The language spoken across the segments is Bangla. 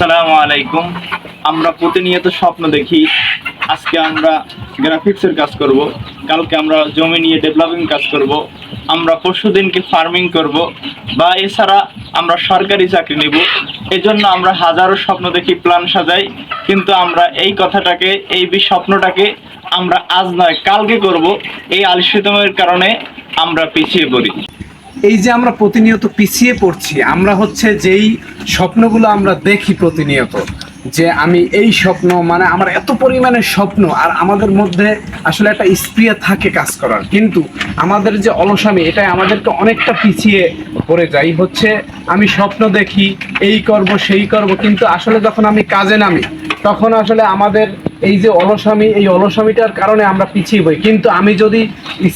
আসসালামু আলাইকুম। আমরা প্রতিনিয়ত স্বপ্ন দেখি, আজকে আমরা গ্রাফিক্সের কাজ করব, কালকে আমরা জমি নিয়ে ডেভেলপিং কাজ করব, আমরা পরশুদিনকে ফার্মিং করব, বা এছাড়া আমরা সরকারি চাকরি নেব। এজন্য আমরা হাজারো স্বপ্ন দেখি, প্ল্যান সাজাই, কিন্তু আমরা এই কথাটাকে, এই স্বপ্নটাকে আমরা আজ নয়, কালকে করব। এই আলসিতমের কারণে আমরা পিছিয়ে পড়ি। এই যে আমরা প্রতিনিয়ত পিছিয়ে পড়ছি, আমরা হচ্ছে যেই স্বপ্নগুলো আমরা দেখি প্রতিনিয়ত, যে আমি এই স্বপ্ন মানে আমার এত পরিমাণে স্বপ্ন, আর আমাদের মধ্যে আসলে একটা স্প্রিয়া থাকে কাজ করার। কিন্তু আমাদের যে অলসামি, এটাই আমাদেরকে অনেকটা পিছিয়ে পড়ে যাই হচ্ছে, আমি স্বপ্ন দেখি, এই করব, সেই করব, কিন্তু আসলে যখন আমি কাজে নামি তখন আসলে আমাদের এই যে অলসামি, এই অলসামিটার কারণে আমরা পিছিয়ে পড়ি। কিন্তু আমি যদি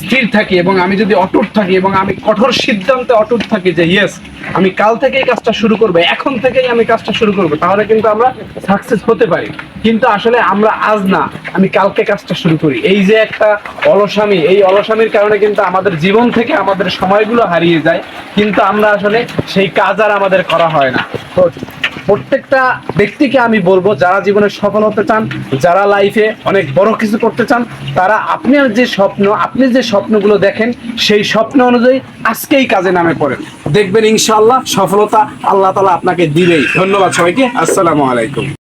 স্থির থাকি এবং আমি যদি অটুট থাকি এবং আমি কঠোর সিদ্ধান্তে অটুট থাকি যে ইয়েস আমি কাল থেকেই কাজটা শুরু করব, এখন থেকেই আমি কাজটা শুরু করব তাহলে কিন্তু আমরা সাকসেস হতে পারি। কিন্তু আসলে আমরা আজ না, আমি কালকে কাজটা শুরু করি। এই যে একটা অলসামি, এই অলসামির কারণে কিন্তু আমাদের জীবন থেকে আমাদের সময়গুলো হারিয়ে যায়, কিন্তু আমরা আসলে সেই কাজ আর আমাদের করা হয় না। প্রত্যেকটা ব্যক্তিকে আমি বলব, যারা জীবনে সফল হতে চান, যারা লাইফে অনেক বড় কিছু করতে চান, তারা আপনার যে স্বপ্ন, আপনি যে স্বপ্নগুলো দেখেন, সেই স্বপ্ন অনুযায়ী আজকেই কাজে নামে পড়েন। দেখবেন ইনশাআল্লাহ সফলতা আল্লাহ তালা আপনাকে দিবেই। ধন্যবাদ সবাইকে। আসসালামু আলাইকুম।